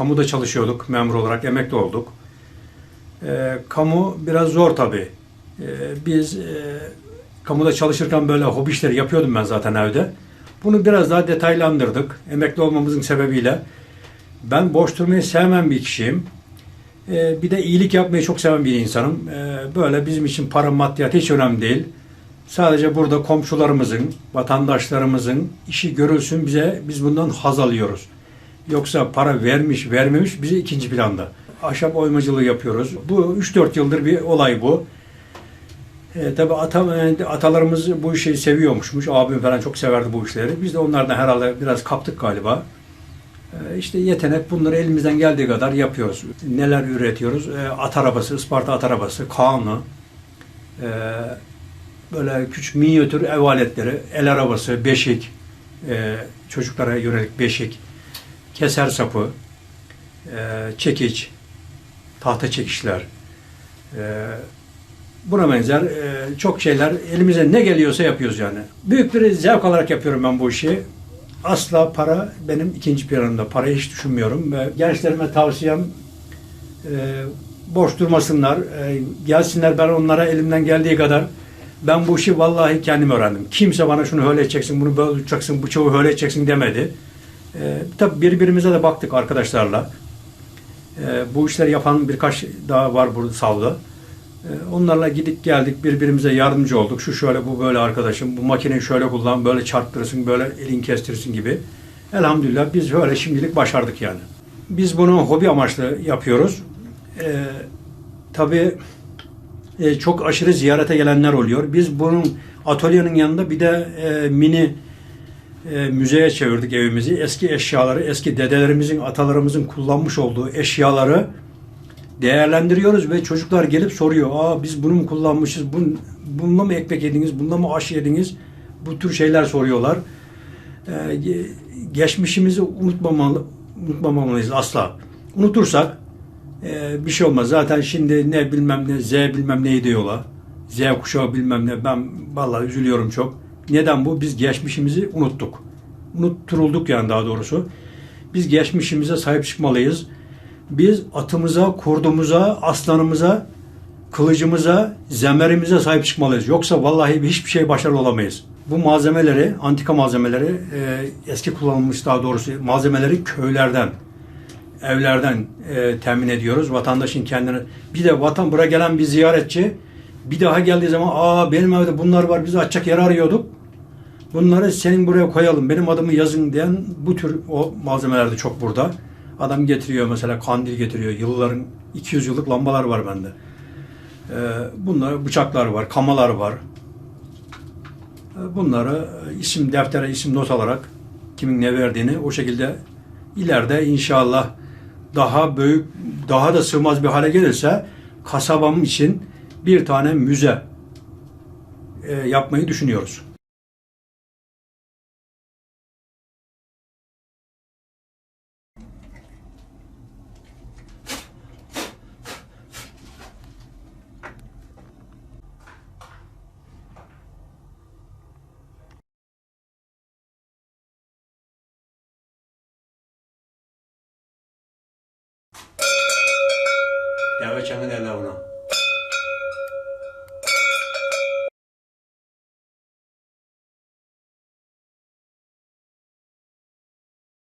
kamuda çalışıyorduk memur olarak emekli olduk. E, kamu biraz zor tabii. E, biz e, kamuda çalışırken böyle hobi işleri yapıyordum ben zaten evde. Bunu biraz daha detaylandırdık emekli olmamızın sebebiyle. Ben boş durmayı sevmem bir kişiyim. E, bir de iyilik yapmayı çok seven bir insanım. E, böyle bizim için para maddiyat hiç önemli değil. Sadece burada komşularımızın, vatandaşlarımızın işi görülsün bize biz bundan haz alıyoruz. Yoksa para vermiş vermemiş bize ikinci planda. Ahşap oymacılığı yapıyoruz. Bu 3-4 yıldır bir olay bu. E, tabii ata, e, atalarımız bu işi seviyormuşmuş. Abim falan çok severdi bu işleri. Biz de onlardan herhalde biraz kaptık galiba. E, işte yetenek bunları elimizden geldiği kadar yapıyoruz. Neler üretiyoruz? E, at arabası, Isparta at arabası, Kaan'ı, e, böyle küçük minyatür ev aletleri, el arabası, beşik, e, çocuklara yönelik beşik, keser sapı, e, çekiç, tahta çekişler, e, buna benzer e, çok şeyler elimize ne geliyorsa yapıyoruz yani. Büyük bir zevk olarak yapıyorum ben bu işi. Asla para benim ikinci planımda. Parayı hiç düşünmüyorum ve gençlerime tavsiyem boş durmasınlar. Gelsinler ben onlara elimden geldiği kadar ben bu işi vallahi kendim öğrendim. Kimse bana şunu öyle edeceksin, bunu böyle tutacaksın, bıçağı öyle edeceksin demedi. E, tabii birbirimize de baktık arkadaşlarla. E, bu işleri yapan birkaç daha var burada savda. E, onlarla gidip geldik, birbirimize yardımcı olduk. Şu şöyle, bu böyle arkadaşım, bu makineyi şöyle kullan, böyle çarptırırsın, böyle elin kestirsin gibi. Elhamdülillah biz böyle şimdilik başardık yani. Biz bunu hobi amaçlı yapıyoruz. E, tabii e, çok aşırı ziyarete gelenler oluyor. Biz bunun atölyenin yanında bir de e, mini e, müzeye çevirdik evimizi. Eski eşyaları, eski dedelerimizin, atalarımızın kullanmış olduğu eşyaları değerlendiriyoruz ve çocuklar gelip soruyor. Aa biz bunu mu kullanmışız? Bun, bununla mı ekmek yediniz? Bununla mı aş yediniz? Bu tür şeyler soruyorlar. E, ge- geçmişimizi unutmamalı, unutmamalıyız asla. Unutursak e, bir şey olmaz. Zaten şimdi ne bilmem ne Z bilmem neyi diyorlar. Z kuşağı bilmem ne. Ben vallahi üzülüyorum çok. Neden bu? Biz geçmişimizi unuttuk. Unutturulduk yani daha doğrusu. Biz geçmişimize sahip çıkmalıyız. Biz atımıza, kurdumuza, aslanımıza, kılıcımıza, zemerimize sahip çıkmalıyız. Yoksa vallahi hiçbir şey başarılı olamayız. Bu malzemeleri, antika malzemeleri, e, eski kullanılmış daha doğrusu malzemeleri köylerden, evlerden e, temin ediyoruz. Vatandaşın kendine. Bir de vatan buraya gelen bir ziyaretçi bir daha geldiği zaman aa benim evde bunlar var biz açacak yer arıyorduk. Bunları senin buraya koyalım. Benim adımı yazın diyen bu tür o malzemeler de çok burada. Adam getiriyor mesela kandil getiriyor. Yılların 200 yıllık lambalar var bende. Ee, bunlar bıçaklar var, kamalar var. Ee, Bunları isim deftere isim not alarak kimin ne verdiğini o şekilde ileride inşallah daha büyük, daha da sığmaz bir hale gelirse kasabam için bir tane müze e, yapmayı düşünüyoruz. Deve çanı derler buna.